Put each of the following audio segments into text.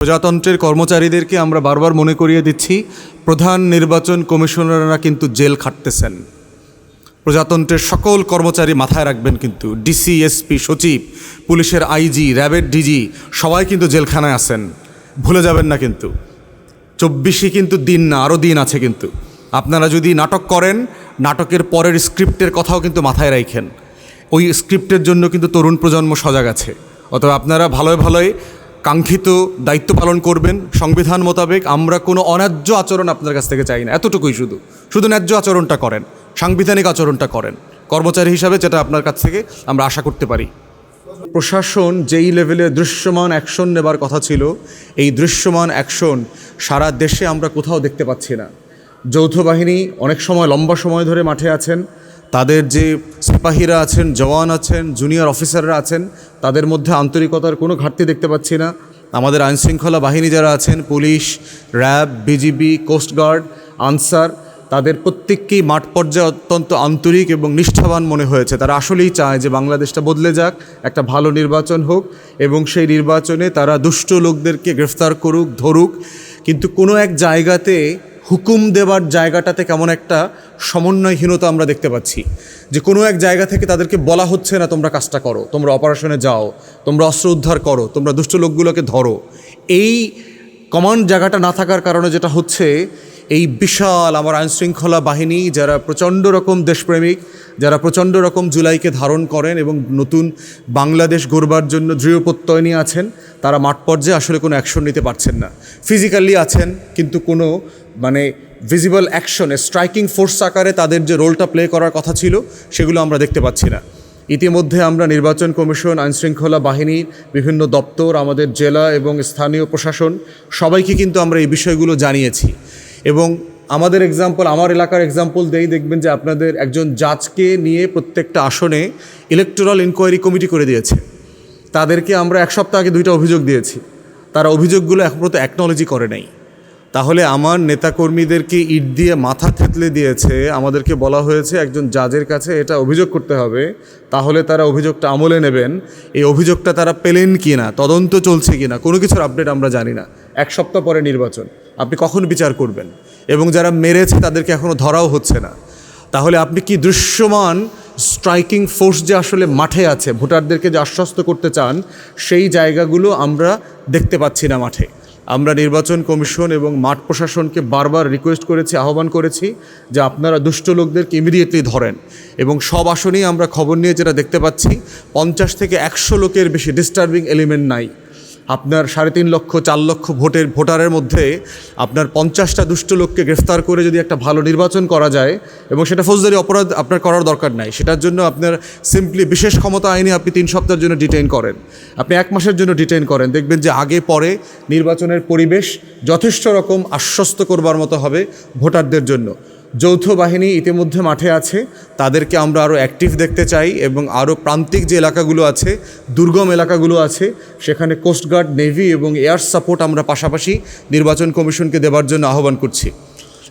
প্রজাতন্ত্রের কর্মচারীদেরকে আমরা বারবার মনে করিয়ে দিচ্ছি, প্রধান নির্বাচন কমিশনাররা কিন্তু জেল খাটতেছেন। প্রজাতন্ত্রের সকল কর্মচারী মাথায় রাখবেন কিন্তু ডিসি এসপি সচিব, পুলিশের আইজি র্যাবের ডিজি সবাই কিন্তু জেলখানায় আছেন। ভুলে যাবেন না কিন্তু। চব্বিশে কিন্তু দিন না, আরও দিন আছে কিন্তু। আপনারা যদি নাটক করেন, নাটকের পরের স্ক্রিপ্টের কথাও কিন্তু মাথায় রাখেন। ওই স্ক্রিপ্টের জন্য কিন্তু তরুণ প্রজন্ম সজাগ আছে। অতএব আপনারা ভালোই ভালোই কাঙ্ক্ষিত দায়িত্ব পালন করবেন। সংবিধান মোতাবেক আমরা কোনো অন্যায্য আচরণ আপনার কাছ থেকে চাই না। এতটুকুই শুধু। শুধু ন্যায্য আচরণটা করেন। সাংবিধানিক আচরণটা করেন। কর্মচারী হিসাবে যেটা আপনার কাছ থেকে আমরা আশা করতে পারি। প্রশাসন যেই লেভেলে দৃশ্যমান অ্যাকশন নেবার কথা ছিল, এই দৃশ্যমান অ্যাকশন সারা দেশে আমরা কোথাও দেখতে পাচ্ছি না। যৌথ বাহিনী অনেক সময় লম্বা সময় ধরে মাঠে আছেন। তাদের যে সিপাহীরা আছেন, জওয়ান আছেন, জুনিয়র অফিসাররা আছেন, তাদের মধ্যে আন্তরিকতার কোনো ঘাটতি দেখতে পাচ্ছি না। আমাদের আইনশৃঙ্খলা বাহিনী যারা আছেন, police, RAB, BGB coastguard Ansar, তাদের প্রত্যেককেই মাঠ পর্যায়ে অত্যন্ত আন্তরিক এবং নিষ্ঠাবান মনে হয়েছে। তারা আসলেই চায় যে বাংলাদেশটা বদলে যাক, একটা ভালো নির্বাচন হোক এবং সেই নির্বাচনে তারা দুষ্ট লোকদেরকে গ্রেফতার করুক, ধরুক। কিন্তু কোনো এক জায়গাতে হুকুম দেবার জায়গাটাতে কেমন একটা সমন্বয়হীনতা আমরা দেখতে পাচ্ছি। যে কোনো এক জায়গা থেকে তাদেরকে বলা হচ্ছে না, তোমরা কাজটা করো, তোমরা অপারেশনে যাও, তোমরা অস্ত্র উদ্ধার করো, তোমরা দুষ্ট লোকগুলোকে ধরো। এই কমান্ড জায়গাটা না থাকার কারণে যেটা হচ্ছে এই বিশাল আমার আইনশৃঙ্খলা বাহিনী যারা প্রচণ্ড রকম দেশপ্রেমিক, যারা প্রচণ্ড রকম জুলাইকে ধারণ করেন এবং নতুন বাংলাদেশ গড়বার জন্য দৃঢ় প্রত্যয় নিয়ে আছেন, তারা মাঠ পর্যায়ে আসলে কোনো অ্যাকশন নিতে পারছেন না। ফিজিক্যালি আছেন, কিন্তু কোনো মানে ভিজিবল অ্যাকশনে স্ট্রাইকিং ফোর্স আকারে তাদের যে রোলটা প্লে করার কথা ছিল, সেগুলো আমরা দেখতে পাচ্ছি না। ইতিমধ্যে আমরা নির্বাচন কমিশন, আইনশৃঙ্খলা বাহিনীর বিভিন্ন দপ্তর, আমাদের জেলা এবং স্থানীয় প্রশাসন, সবাইকে কিন্তু আমরা এই বিষয়গুলো জানিয়েছি। এবং আমাদের এক্সাম্পল আমার এলাকার এক্সাম্পল দেই দেখবেন যে আপনাদের একজন জাজকে নিয়ে প্রত্যেকটা আসনে ইলেকটোরাল ইনকোয়ারি কমিটি করে দিয়েছে। তাদেরকে আমরা এক সপ্তাহ আগে দুইটা অভিযোগ দিয়েছি। তারা অভিযোগগুলো এখন পর্যন্ত অ্যাকনোলজি করে নাই। তাহলে আমার নেতাকর্মীদেরকে ইট দিয়ে মাথা থেতলে দিয়েছে, আমাদেরকে বলা হয়েছে একজন জাজের কাছে এটা অভিযোগ করতে হবে, তাহলে তারা অভিযোগটা আমলে নেবেন। এই অভিযোগটা তারা পেলেন কি না তদন্ত চলছে কি না কোনো কিছুর আপডেট আমরা জানি না। এক সপ্তাহ পরে নির্বাচন। আপনি কখন বিচার করবেন? এবং যারা মেরেছে তাদেরকে এখনও ধরাও হচ্ছে না। তাহলে আপনি কি দৃশ্যমান স্ট্রাইকিং ফোর্স যে আসলে মাঠে আছে, ভোটারদেরকে যে আশ্বস্ত করতে চান, সেই জায়গাগুলো আমরা দেখতে পাচ্ছি না মাঠে। আমরা নির্বাচন কমিশন এবং মাঠ প্রশাসনকে বারবার রিকোয়েস্ট করেছি, আহ্বান করেছি যে আপনারা দুষ্ট লোকদেরকে ইমিডিয়েটলি ধরেন। এবং সব আসনেই আমরা খবর নিয়ে যেটা দেখতে পাচ্ছি, পঞ্চাশ থেকে একশো লোকের বেশি ডিস্টার্বিং এলিমেন্ট নাই। আপনার সাড়ে তিন লক্ষ, চার লক্ষ ভোটের ভোটারের মধ্যে আপনার পঞ্চাশটা দুষ্ট লোককে গ্রেফতার করে যদি একটা ভালো নির্বাচন করা যায় এবং সেটা ফৌজদারি অপরাধ আপনার করার দরকার নাই, সেটার জন্য আপনার সিম্পলি বিশেষ ক্ষমতা আইনে আপনি তিন সপ্তাহের জন্য ডিটেইন করেন। আপনি এক মাসের জন্য ডিটেইন করেন, দেখবেন যে আগে পরে নির্বাচনের পরিবেশ যথেষ্ট রকম আশ্বস্ত করবার মতো হবে ভোটারদের জন্য। যৌথ বাহিনী ইতিমধ্যে মাঠে আছে। তাদেরকে আমরা আরও অ্যাক্টিভ দেখতে চাই এবং আরও প্রান্তিক যে এলাকাগুলো আছে, দুর্গম এলাকাগুলো আছে, সেখানে কোস্টগার্ড নেভি এবং এয়ার সাপোর্ট আমরা পাশাপাশি নির্বাচন কমিশনকে দেবার জন্য আহ্বান করছি।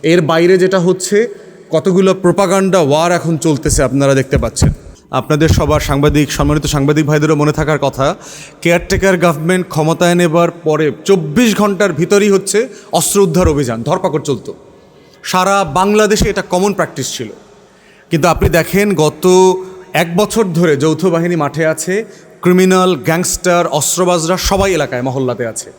এর বাইরে যেটা হচ্ছে, কতগুলো প্রোপাগান্ডা ওয়ার এখন চলতেছে আপনারা দেখতে পাচ্ছেন। আপনাদের সবার সাংবাদিক, সম্মানিত সাংবাদিক ভাইদেরও মনে থাকার কথা কেয়ারটেকার গভর্নমেন্ট ক্ষমতায় নেবার পরে চব্বিশ ঘণ্টার ভিতরই হচ্ছে অস্ত্র উদ্ধার অভিযান, ধরপাকড় চলতো। সারা বাংলাদেশে এটা কমন প্র্যাকটিস ছিল। কিন্তু আপনি দেখেন গত এক বছর ধরে যৌথ বাহিনী মাঠে আছে ক্রিমিনাল গ্যাংস্টার অস্ত্রবাজরা সবাই এলাকায়, মহল্লাতে আছে।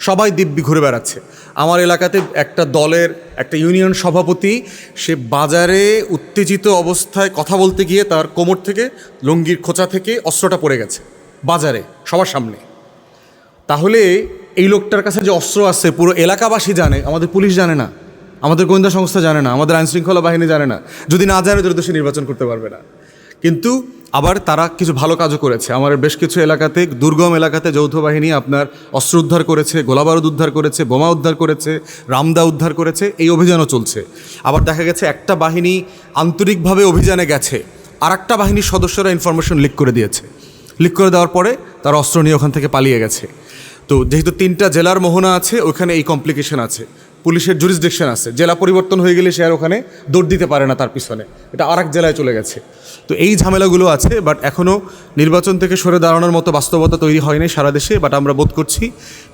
সবাই দিব্যি ঘুরে বেড়াচ্ছে। আমার এলাকাতে একটা দলের, একটা ইউনিয়ন সভাপতি, সে বাজারে উত্তেজিত অবস্থায় কথা বলতে গিয়ে তার কোমর থেকে, লুঙ্গির খোঁচা থেকে অস্ত্রটা পড়ে গেছে, বাজারে, সবার সামনে। তাহলে এই লোকটার কাছে যে অস্ত্র আছে, পুরো এলাকাবাসী জানে, আমাদের পুলিশ জানে না। আমাদের গোয়েন্দা সংস্থা জানে না, আমাদের আইনশৃঙ্খলা বাহিনী জানে না। যদি না জানে, তাহলে তো সে নির্বাচন করতে পারবে না। কিন্তু আবার তারা কিছু ভালো কাজও করেছে। আমার বেশ কিছু এলাকাতে, দুর্গম এলাকাতে যৌথ বাহিনী আপনার অস্ত্র উদ্ধার করেছে, গোলাবারুদ উদ্ধার করেছে, বোমা উদ্ধার করেছে, রামদা উদ্ধার করেছে, এই অভিযানও চলছে। আবার দেখা গেছে একটা বাহিনী আন্তরিকভাবে অভিযানে গেছে। আর একটা বাহিনীর সদস্যরা ইনফরমেশন লিক করে দিয়েছে। লিক করে দেওয়ার পরে তারা অস্ত্র নিয়ে ওখান থেকে পালিয়ে গেছে। তো যেহেতু তিনটা জেলার মোহনা আছে, ওখানে এই কমপ্লিকেশন আছে। পুলিশের জুরিসডিকশন আছে। জেলা পরিবর্তন হয়ে গেলে সে আর ওখানে দৌড় দিতে পারে না তার পিছনে। এটা আর জেলায় চলে গেছে। তো এই ঝামেলাগুলো আছে বাট এখনও নির্বাচন থেকে সরে দাঁড়ানোর মতো বাস্তবতা তৈরি হয়নি সারা দেশে বাট আমরা বোধ করছি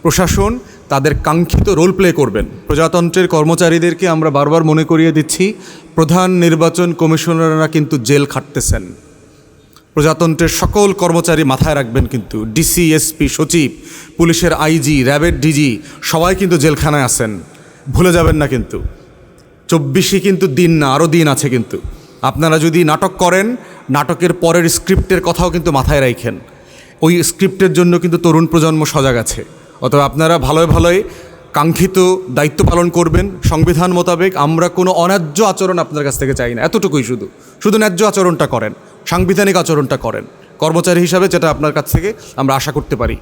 প্রশাসন তাদের কাঙ্ক্ষিত রোল প্লে করবেন। প্রজাতন্ত্রের কর্মচারীদেরকে আমরা বারবার মনে করিয়ে দিচ্ছি, প্রধান নির্বাচন কমিশনাররা কিন্তু জেল খাটতেছেন। প্রজাতন্ত্রের সকল কর্মচারী মাথায় রাখবেন কিন্তু ডিসি এসপি সচিব, পুলিশের আইজি র্যাবের ডিজি সবাই কিন্তু জেলখানায় আছেন। ভুলে যাবেন না কিন্তু। চব্বিশে কিন্তু দিন না, আরও দিন আছে কিন্তু। আপনারা যদি নাটক করেন, নাটকের পরের স্ক্রিপ্টের কথাও কিন্তু মাথায় রাখেন। ওই স্ক্রিপ্টের জন্য কিন্তু তরুণ প্রজন্ম সজাগ আছে। অতএব আপনারা ভালোই ভালোই কাঙ্ক্ষিত দায়িত্ব পালন করবেন। সংবিধান মোতাবেক আমরা কোনো অন্যায্য আচরণ আপনার কাছ থেকে চাই না, এতটুকুই শুধু। শুধু ন্যায্য আচরণটা করেন, সাংবিধানিক আচরণটা করেন। কর্মচারী হিসাবে যেটা আপনার কাছ থেকে আমরা আশা করতে পারি।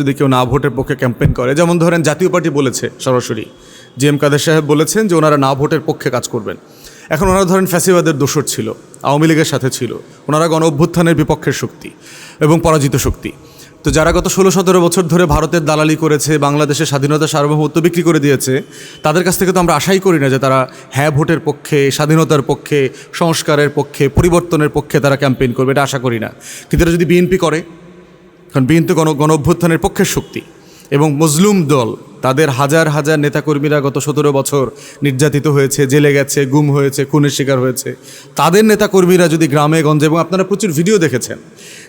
যদি কেউ না ভোটের পক্ষে ক্যাম্পেইন করে, যেমন ধরেন জাতীয় পার্টি বলেছে সরাসরি জি এম কাদের সাহেব বলেছেন যে ওনারা না ভোটের পক্ষে কাজ করবেন। এখন ওনারা ধরেন ফ্যাসিবাদের দোষর ছিল, আওয়ামী লীগের সাথে ছিল, ওনারা গণ অভ্যুত্থানের বিপক্ষের শক্তি এবং পরাজিত শক্তি। তো যারা গত ষোলো সতেরো বছর ধরে ভারতের দালালি করেছে, বাংলাদেশের স্বাধীনতা সার্বভৌমত্ব বিক্রি করে দিয়েছে, তাদের কাছ থেকে তো আমরা আশাই করি না যে তারা হ্যাঁ ভোটের পক্ষে, স্বাধীনতার পক্ষে, সংস্কারের পক্ষে, পরিবর্তনের পক্ষে তারা ক্যাম্পেইন করবে, এটা আশা করি না। কিন্তু এটা যদি বিএনপি করে কারণ বিএনপি গণ গণ অভ্যুত্থানের পক্ষের শক্তি। এবং মজলুম দল, তাদের হাজার হাজার নেতাকর্মীরা গত সতেরো বছর নির্যাতিত হয়েছে, জেলে গেছে, গুম হয়েছে, খুনের শিকার হয়েছে। তাদের নেতাকর্মীরা যদি গ্রামে, গঞ্জে এবং আপনারা প্রচুর ভিডিও দেখেছেন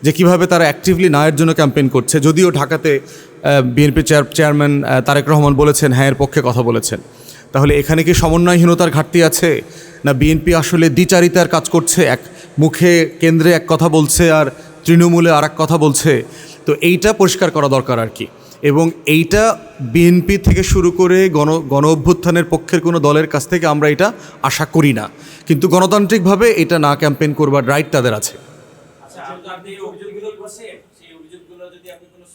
যে কীভাবে তারা অ্যাক্টিভলি নায়ের জন্য ক্যাম্পেইন করছে, যদিও ঢাকাতে BNP chair chairman Tarek Rahman বলেছেন হ্যাঁ এর পক্ষে কথা বলেছেন। তাহলে এখানে কি সমন্বয়হীনতার ঘাটতি আছে? না বিএনপি আসলে দ্বিচারিতার কাজ করছে, এক মুখে কেন্দ্রে এক কথা বলছে আর তৃণমূলে আর কথা বলছে? তো এইটা পরিষ্কার করা দরকার আর কি। এবং এইটা বিএনপি থেকে শুরু করে গণ গণ অভ্যুত্থানের পক্ষের কোনো দলের কাছ থেকে আমরা এটা আশা করি না। কিন্তু গণতান্ত্রিকভাবে এটা না ক্যাম্পেইন করবার রাইট তাদের আছে। আচ্ছা আপনি আপনি অভিযোগগুলো করছেন সেই অভিযোগগুলো যদি আপনি কোনো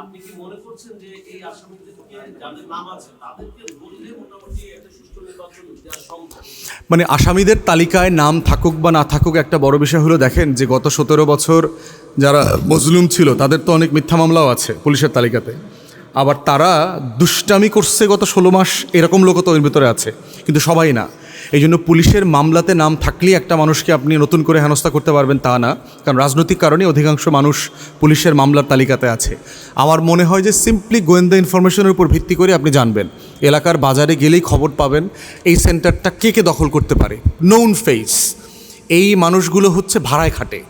আপনি কি মনে করছেন যে এই মানে আসামিদের তালিকায় নাম থাকুক বা না থাকুক একটা বড় বিষয় হলো, দেখেন যে গত সতেরো বছর যারা মজলুম ছিল, তাদের তো অনেক মিথ্যা মামলাও আছে পুলিশের তালিকাতে। আবার তারা দুষ্টামি করছে গত ষোলো মাস, এরকম লোকও তো এর ভিতরে আছে, কিন্তু সবাই না। এই জন্য পুলিশের মামলাতে নাম থাকলেই একটা মানুষকে আপনি নতুন করে হেনস্থা করতে পারবেন তা না। কারণ রাজনৈতিক কারণে অধিকাংশ মানুষ পুলিশের মামলার তালিকাতে আছে। আমার মনে হয় যে সিম্পলি গোয়েন্দা ইনফরমেশনের উপর ভিত্তি করে আপনি জানবেন। এলাকার বাজারে গেলেই খবর পাবেন এই সেন্টারটা কে কে দখল করতে পারে। নোন ফেস এই মানুষগুলো হচ্ছে ভাড়ায় খাটে।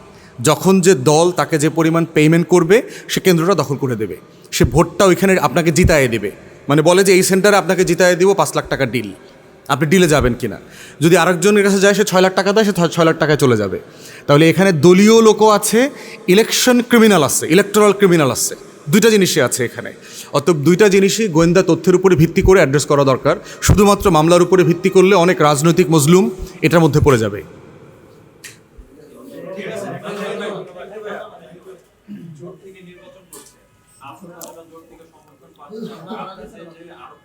যখন যে দল তাকে যে পরিমাণ পেমেন্ট করবে, সে কেন্দ্রটা দখল করে দেবে। সে ভোটটা ওইখানে আপনাকে জিতায়ে দেবে। মানে বলে যে এই সেন্টারে আপনাকে জিতায়ে দিব পাঁচ লাখ টাকা ডিল আপনি ডিলে যাবেন কিনা। যদি আরেকজনের কাছে যায়, সে ছয় লাখ টাকা দেয়, সে ছয়- লাখ টাকায় চলে যাবে। তাহলে এখানে দলীয় লোকও আছে ইলেকশন ক্রিমিনাল আছে ইলেকট্রাল ক্রিমিনাল আছে। দুইটা জিনিসই আছে এখানে। অতএব দুইটা জিনিসই গোয়েন্দা তথ্যের উপরে ভিত্তি করে অ্যাড্রেস করা দরকার। শুধুমাত্র মামলার উপরে ভিত্তি করলে অনেক রাজনৈতিক মজলুম এটার মধ্যে পড়ে যাবে। আপনারা থেকে সমর্থন পাচ্ছেন যে আরও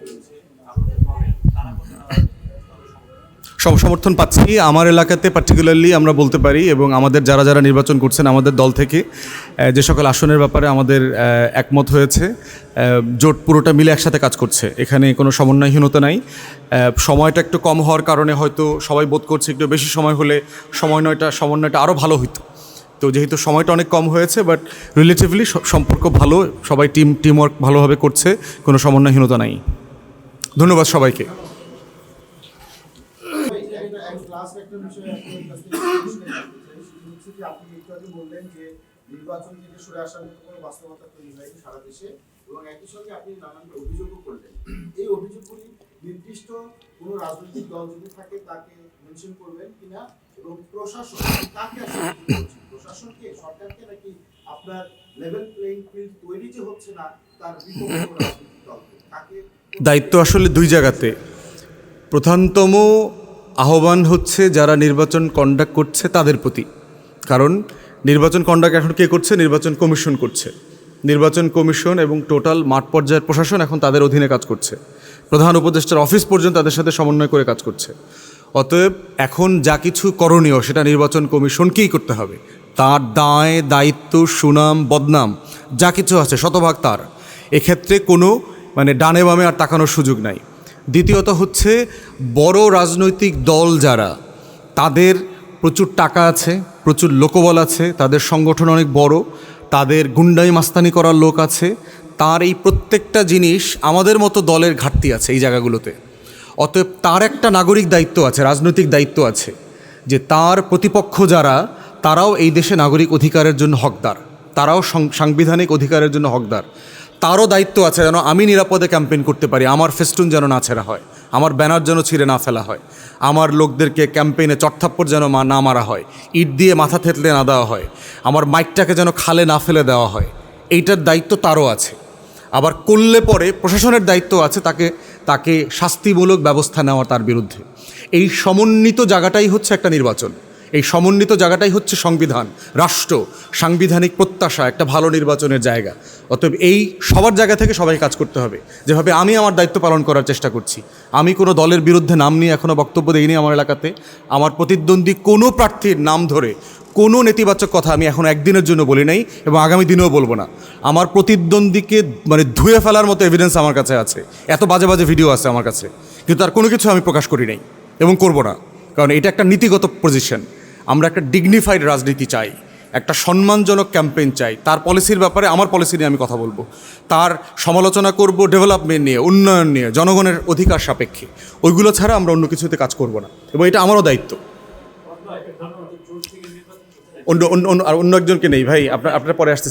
রয়েছে আপনাদের সম- সমর্থন পাচ্ছি। আমার এলাকাতে পার্টিকুলারলি আমরা বলতে পারি এবং আমাদের যারা যারা নির্বাচন করছেন আমাদের দল থেকে যে সকল আসনের ব্যাপারে আমাদের একমত হয়েছে জোট পুরোটা মিলে একসাথে কাজ করছে। এখানে কোনো সমন্বয়হীনতা নাই। সময়টা একটু কম হওয়ার কারণে হয়তো সবাই বোধ করছে একটু বেশি সময় হলে সমন্বয়টা সমন্বয়টা আরও ভালো হতো তো যেহেতু সময়টা অনেক কম হয়েছে বাট রিলেটিভলি সম্পর্ক ভালো, সবাই টিম টিমওয়ার্ক ভালোভাবে করছে, কোনো সমন্বয়হীনতা নাই। ধন্যবাদ সবাইকে লাস্ট একটা বিষয় আপনার কাছ থেকে শুনে জানতে চাই সেটা হচ্ছে যে আপনি একটু আগে বললেন যে নির্বাচন থেকে সরে আসার মতো কোনো বাস্তবতা তৈরি হয়নি সারা দেশে এবং একই সঙ্গে আপনি নানান অভিযোগও করলেন। এই অভিযোগগুলি নির্দিষ্ট কোনো রাজনৈতিক দল যদি থাকে তাকে মেনশন করবেন কিনা এবং প্রশাসন কাকে? প্রশাসনকে, সরকারকে নাকি আপনার লেভেল প্লেইং ফিল্ড তৈরি যে হচ্ছে না, তার দায়িত্ব আসলে দুই জায়গাতে। প্রধানতম আহ্বান হচ্ছে যারা নির্বাচন কন্ডাক্ট করছে তাদের প্রতি। কারণ নির্বাচন কন্ডাক্ট এখন কে করছে? নির্বাচন কমিশন করছে। নির্বাচন কমিশন এবং টোটাল মাঠ পর্যায়ের প্রশাসন এখন তাদের অধীনে কাজ করছে। প্রধান উপদেষ্টার অফিস পর্যন্ত তাদের সাথে সমন্বয় করে কাজ করছে। অতএব এখন যা কিছু করণীয় সেটা নির্বাচন কমিশনকেই করতে হবে। তার দায়, দায়িত্ব, সুনাম, বদনাম, যা কিছু আছে, শতভাগ তার। এক্ষেত্রে কোনো মানে ডানে বামে আর তাকানোর সুযোগ নাই। দ্বিতীয়ত হচ্ছে বড় রাজনৈতিক দল যারা, তাদের প্রচুর টাকা আছে প্রচুর লোকবল আছে, তাদের সংগঠন অনেক বড়, তাদের গুন্ডাই মাস্তানি করার লোক আছে, তার এই প্রত্যেকটা জিনিস আমাদের মতো দলের ঘাটতি আছে এই জায়গাগুলোতে। অতএব তার একটা নাগরিক দায়িত্ব আছে, রাজনৈতিক দায়িত্ব আছে, যে তার প্রতিপক্ষ যারা, তারাও এই দেশে নাগরিক অধিকারের জন্য হকদার, তারাও সাংবিধানিক অধিকারের জন্য হকদার। তারও দায়িত্ব আছে যেন আমি নিরাপদে ক্যাম্পেইন করতে পারি, আমার ফেস্টুন যেন না ছেঁড়া হয়। আমার ব্যানার যেন ছিঁড়ে না ফেলা হয়। আমার লোকদেরকে ক্যাম্পেইনে চটথাপ্পর যেন মা- না মারা হয়। ইট দিয়ে মাথা থেতলে না দেওয়া হয়। আমার মাইকটাকে যেন খালে না ফেলে দেওয়া হয়। এইটার দায়িত্ব তারও আছে। আবার করলে পরে প্রশাসনের দায়িত্ব আছে তাকে তাকে শাস্তিমূলক ব্যবস্থা নেওয়া তার বিরুদ্ধে। এই সমন্বিত জায়গাটাই হচ্ছে একটা নির্বাচন। এই সমন্বিত জায়গাটাই হচ্ছে সংবিধান, রাষ্ট্র, সাংবিধানিক প্রত্যাশা, একটা ভালো নির্বাচনের জায়গা। অতএব এই সবার জায়গা থেকে সবাই কাজ করতে হবে। যেভাবে আমি আমার দায়িত্ব পালন করার চেষ্টা করছি। আমি কোনো দলের বিরুদ্ধে নাম নিয়ে এখনও বক্তব্য দিইনি আমার এলাকাতে। আমার প্রতিদ্বন্দ্বী কোনো প্রার্থীর নাম ধরে কোনো নেতিবাচক কথা আমি এখন একদিনের জন্য বলি নাই এবং আগামী দিনেও বলব না। আমার প্রতিদ্বন্দ্বীকে মানে ধুয়ে ফেলার মতো এভিডেন্স আমার কাছে আছে। এত বাজে বাজে ভিডিও আছে আমার কাছে। কিন্তু তার কোনো কিছু আমি প্রকাশ করি নাই এবং করব না। কারণ এটা একটা নীতিগত পজিশন আমরা একটা ডিগনিফাইড রাজনীতি চাই, একটা সম্মানজনক ক্যাম্পেইন চাই। তার পলিসির ব্যাপারে আমার পলিসি নিয়ে আমি কথা বলব। তার সমালোচনা করব ডেভেলপমেন্ট নিয়ে, উন্নয়ন নিয়ে, জনগণের অধিকার সাপেক্ষে। ওইগুলো ছাড়া আমরা অন্য কিছুতে কাজ করব না। এবং এটা আমারও দায়িত্ব। অন্য অন্য, আর অন্য একজনকে নেই ভাই, আপনার আপনার পরে আসতেছি।